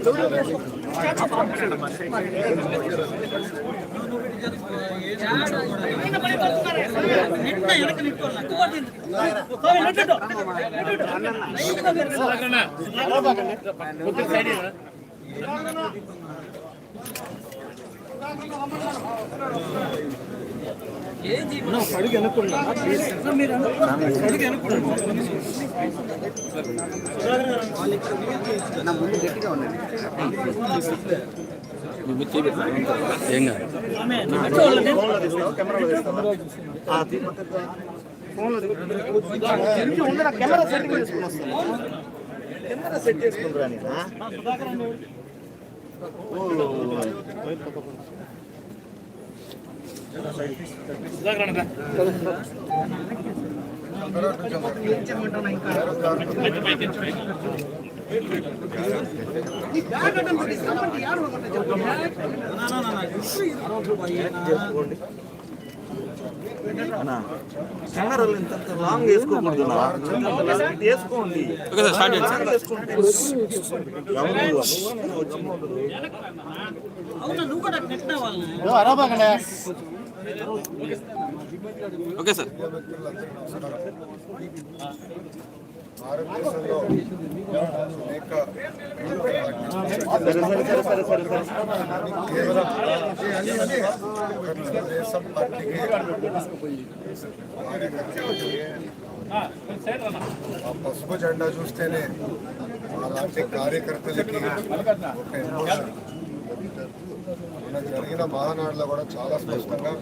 எனக்கு ఏం కాదు కెమెరా సెట్ చేసుకుని వస్తాను కెమెరా సెట్ చేసుకుంటారా నేను కెమెరాలు ఇంత లాంగ్ వేసుకోకూడదు వేసుకోండి నువ్వు ఉండదు. ఓకే సార్ భారతదేశంలో అనేక సరే సరే సరే సరే సరే సరే కేవలం తెలుగుదేశం పార్టీకి ఆ పసుపు జెండా చూస్తేనే అలాంటి కార్యకర్తలకి ఒక ఎమోషన్ మొన్న జరిగిన మహానాడులో కూడా చాలా స్పష్టంగా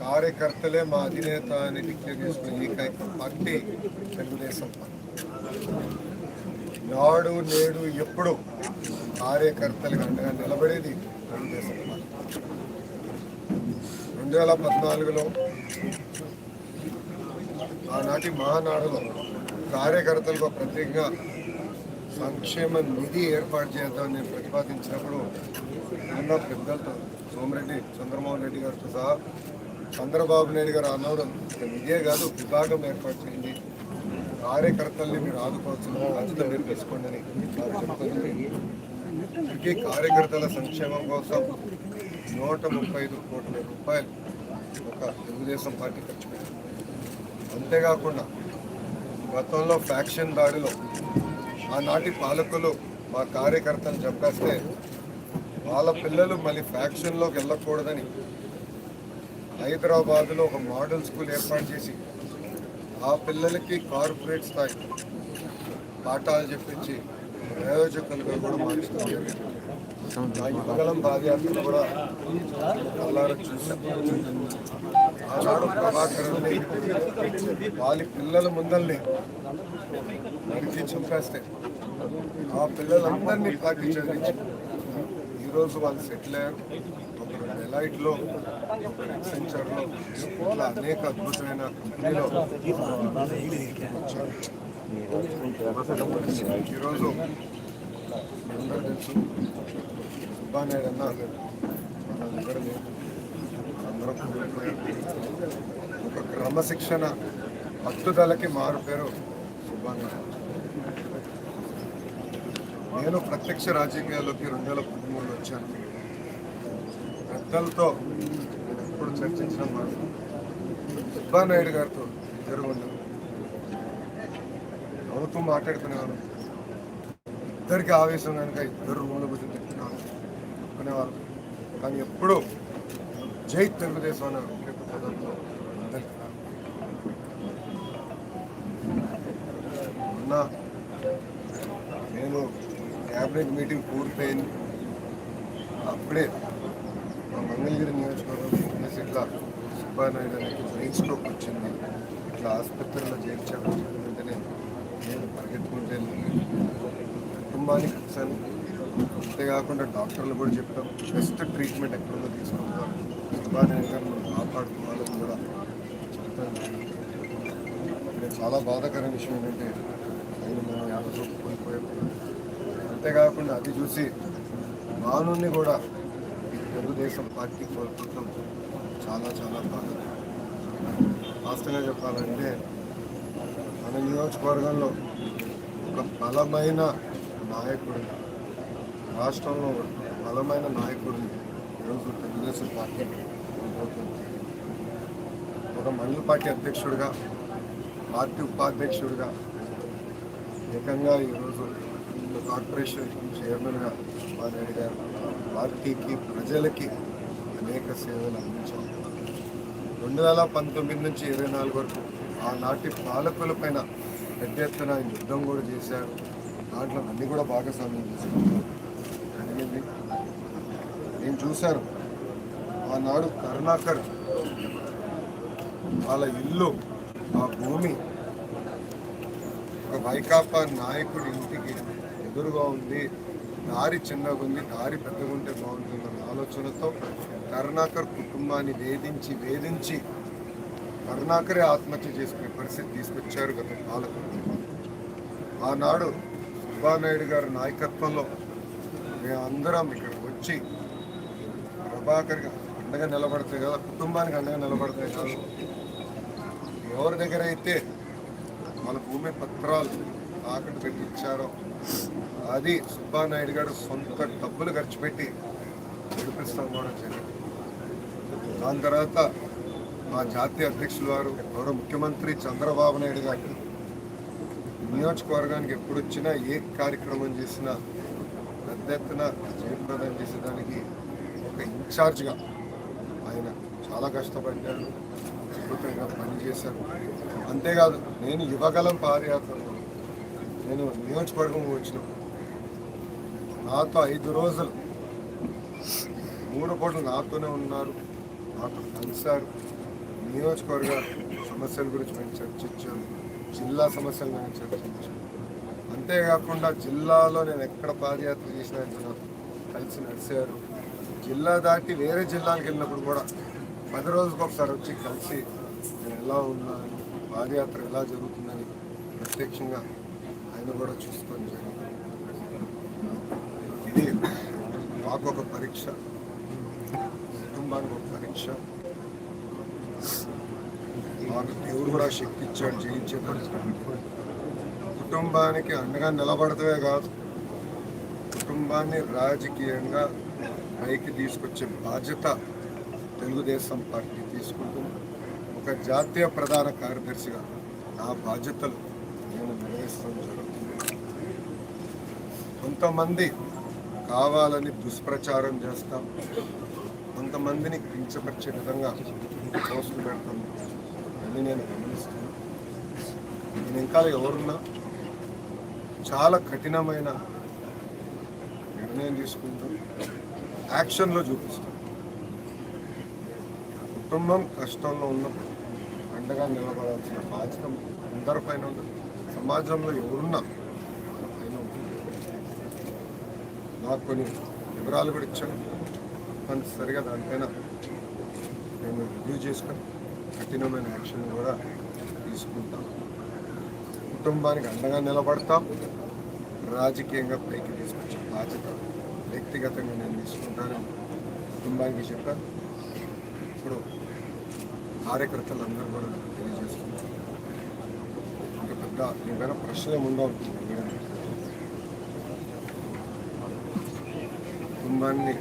కార్యకర్తలే మా అధినేత అని డిక్లేర్ చేసుకున్న ఏకైక పార్టీ తెలుగుదేశం పార్టీ. నాడు నేడు ఎప్పుడు కార్యకర్తలకు అండగా నిలబడేది తెలుగుదేశం పార్టీ. రెండు వేల పద్నాలుగులో ఆనాటి మహానాడులో కార్యకర్తలకు ప్రత్యేకంగా సంక్షేమ నిధి ఏర్పాటు చేద్దామని ప్రతిపాదించినప్పుడు ఉన్న పెద్దలతో సోమిరెడ్డి చంద్రమోహన్ రెడ్డి గారితో సహా చంద్రబాబు నాయుడు గారు అన్నారు ఇదే కాదు విభాగం ఏర్పాటు చేయండి. కార్యకర్తల్ని మీరు ఆదుకోవాల్సిన బాధ్యత మీరు తీసుకోండి అని చెప్తుంది ఇప్పటికీ కార్యకర్తల సంక్షేమం కోసం నూట ముప్పై ఐదు కోట్ల రూపాయలు ఒక తెలుగుదేశం పార్టీ ఖర్చు పెట్టింది అంతేకాకుండా గతంలో ఫ్యాక్షన్ దాడిలో ఆనాటి పాలకులు మా కార్యకర్తలు చెప్పేస్తే వాళ్ళ పిల్లలు మళ్ళీ ఫ్యాక్షన్లోకి వెళ్ళకూడదని హైదరాబాద్లో ఒక మోడల్ స్కూల్ ఏర్పాటు చేసి ఆ పిల్లలకి కార్పొరేట్ స్థాయి పాఠాలు చెప్పించి ప్రయోజకులుగా కూడా మార్చడం జరిగింది ఆ యువగలం పాదయాత్ర కూడా కళ్ళారా చూశాం ఆనాడు ప్రభాకరుని వాళ్ళ పిల్లల ముందల్ని నడిచి చంపేస్తే ఆ పిల్లలందరినీ పార్టీ చదివించి ఈరోజు వాళ్ళు సెటిల్ అయ్యారు ఒకరు డెలైట్లో ఒకరు ఎక్సెంచర్లో ఇట్లా అనేక అద్భుతమైన కంపెనీలో ఈరోజు అందరూ తెలుసు సుబ్బానాయుడు అన్న మనందరం అందరం ఒక క్రమశిక్షణ పట్టుదలకి మారు పేరు సుబ్బానాయుడు నేను ప్రత్యక్ష రాజకీయాల్లోకి రెండు వేల పదమూడులో వచ్చాను. పెద్దలతో ఇప్పుడు చర్చించిన మాట సుబ్బానాయుడు గారితో ఇద్దరు ఉన్నాను నవ్వుతూ మాట్లాడుకునేవారు ఇద్దరికి ఆవేశం కనుక ఇద్దరు రూమ్లో కూర్చొని చెప్తున్నాను అనుకునేవారు. కానీ ఎప్పుడూ జై తెలుగుదేశం అనే ఒకే పదంతో అందరికీ. మొన్న నేను క్యాబినెట్ మీటింగ్ పూర్తయింది. అప్పుడే మా మంగళగిరి నియోజకవర్గం ఇట్లా సుబ్బానాయుడు అనేది బ్రెయిన్ స్ట్రోక్ వచ్చింది. ఇట్లా ఆసుపత్రిలో చేర్చాడు వెంటనే నేను పరిగెత్తుకుంటే వెళ్ళి కుటుంబానికి కలిసాను అంతేకాకుండా డాక్టర్లు కూడా చెప్పాం బెస్ట్ ట్రీట్మెంట్ ఎక్కడో తీసుకుంటాం సుబ్బానాయుడు మనం కాపాడుకోవాలని కూడా చెప్తాను ఇక్కడ చాలా బాధాకరమైన విషయం ఏంటంటే ఆయన మనం యాభై కోల్పోయాం అంతేకాకుండా అది చూసి మానుని కూడా తెలుగుదేశం పార్టీ కోల్పోవటం చాలా చాలా బాధ వాస్తవంగా చెప్పాలంటే మన నియోజకవర్గంలో ఒక బలమైన నాయకుడు. రాష్ట్రంలో బలమైన నాయకుడిని ఈరోజు తెలుగుదేశం పార్టీ కోల్పోతుంది ఒక మండల పార్టీ అధ్యక్షుడిగా పార్టీ ఉపాధ్యక్షుడిగా ఏకంగా ఈరోజు కార్పొరేషన్ చైర్మన్గా నాయుడు గారు పార్టీకి ప్రజలకి అనేక సేవలు అందించారు. రెండు వేల పంతొమ్మిది నుంచి ఇరవై నాలుగు వరకు ఆనాటి పాలకులపైన పెద్ద ఎత్తున యుద్ధం కూడా చేశారు. దాంట్లో అన్ని కూడా భాగస్వామ్యం చేశారు జరిగింది నేను చూశాను. ఆనాడు కరుణాకర్ వాళ్ళ ఇల్లు ఆ భూమి ఒక వైకాపా నాయకుడి ఇంటికి ఎదురుగా ఉంది. దారి చిన్నగా ఉంది. దారి పెద్దగా ఉంటే బాగుంటుందన్న ఆలోచనతో కరుణాకర్ కుటుంబాన్ని వేధించి వేధించి కరుణాకరే ఆత్మహత్య చేసుకునే పరిస్థితి తీసుకొచ్చారు గత పాలకులు. ఆనాడు సుబ్బానాయుడు గారి నాయకత్వంలో మేమందరం ఇక్కడికి వచ్చి ప్రభాకర్గా అండగా నిలబడతాయి కదా కుటుంబానికి అండగా నిలబడతాయి కదా. ఎవరి దగ్గర అయితే మన భూమి పత్రాలు తాకట్టు పెట్టి ఇచ్చారో అది సుబ్బానాయుడు గారు సొంత డబ్బులు ఖర్చు పెట్టి విడిపిస్తాం కూడా జరిగింది. దాని తర్వాత మా జాతీయ అధ్యక్షులు వారు గౌరవ ముఖ్యమంత్రి చంద్రబాబు నాయుడు గారు నియోజకవర్గానికి ఎప్పుడు వచ్చినా ఏ కార్యక్రమం చేసినా పెద్ద ఎత్తున జయప్రదం చేసేదానికి ఒక ఇన్ఛార్జ్గా ఆయన చాలా కష్టపడ్డారు అద్భుతంగా పనిచేశారు. అంతేకాదు నేను యువగలం పాదయాత్రలో నేను నియోజకవర్గం వచ్చిన నాతో ఐదు రోజులు మూడు పూటలు నాతోనే ఉన్నారు నాతో కలిశారు నియోజకవర్గ సమస్యల గురించి మేము చర్చించాము. జిల్లా సమస్యల గురించి చర్చించాను. అంతేకాకుండా జిల్లాలో నేను ఎక్కడ పాదయాత్ర చేసినా ఆయన కలిసి నడిచారు జిల్లా దాటి వేరే జిల్లాలకు వెళ్ళినప్పుడు కూడా పది రోజులకు ఒకసారి వచ్చి కలిసి నేను ఎలా ఉన్నాను పాదయాత్ర ఎలా జరుగుతుందని ప్రత్యక్షంగా ఆయన కూడా చూసుకొని జరిగింది. ఇది మాకు ఒక పరీక్ష. కుటుంబానికి ఒక పరీక్ష. మాకు దేవుడు కూడా శక్తి ఇచ్చాడు జయించే కుటుంబానికి అండగా నిలబడతమే కాదు కుటుంబాన్ని రాజకీయంగా పైకి తీసుకొచ్చే బాధ్యత తెలుగుదేశం పార్టీ తీసుకుంటుంది. ఒక జాతీయ ప్రధాన కార్యదర్శిగా నా బాధ్యతలు నేను నిర్వహిస్తాను జరుగుతుంది. కొంతమంది కావాలని దుష్ప్రచారం చేస్తాం కొంతమందిని కించపరిచే విధంగా పోస్టులు పెడతాం. అని నేను గమనిస్తున్నాను. నేను ఇంకా ఎవరున్నా చాలా కఠినమైన నిర్ణయం తీసుకుంటాం యాక్షన్లో చూపిస్తాం కుటుంబం కష్టంలో ఉన్నప్పుడు అండగా నిలబడాల్సిన బాధ్యత అందరిపైన ఉంటుంది. సమాజంలో ఎవరున్నా పైన ఉంటుంది. నాకు కొన్ని వివరాలు కూడా ఇచ్చాను తప్పనిసరిగా దానిపైన నేను రివ్యూ చేసుకుని కఠినమైన యాక్షన్ కూడా తీసుకుంటాం. కుటుంబానికి అండగా నిలబడతాం. రాజకీయంగా పైకి తీసుకొచ్చే బాధ్యత వ్యక్తిగతంగా నేను తీసుకుంటానని కుటుంబానికి చెప్పాను. ఇప్పుడు కార్యకర్తలందరూ కూడా తెలియజేస్తున్నారు. ఇంకా పెద్ద ఏమైనా ప్రశ్నలు ఉండవు కుటుంబాన్ని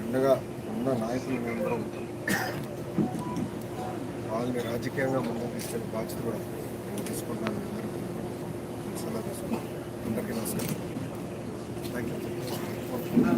అండగా ఉన్న నాయకులు మేము వాళ్ళని రాజకీయంగా ముందుకు తీసుకెళ్ళే బాధ్యత కూడా నేను తీసుకున్నాను సలహా తీసుకున్నాను అందరికీ నమస్కారం. Thank you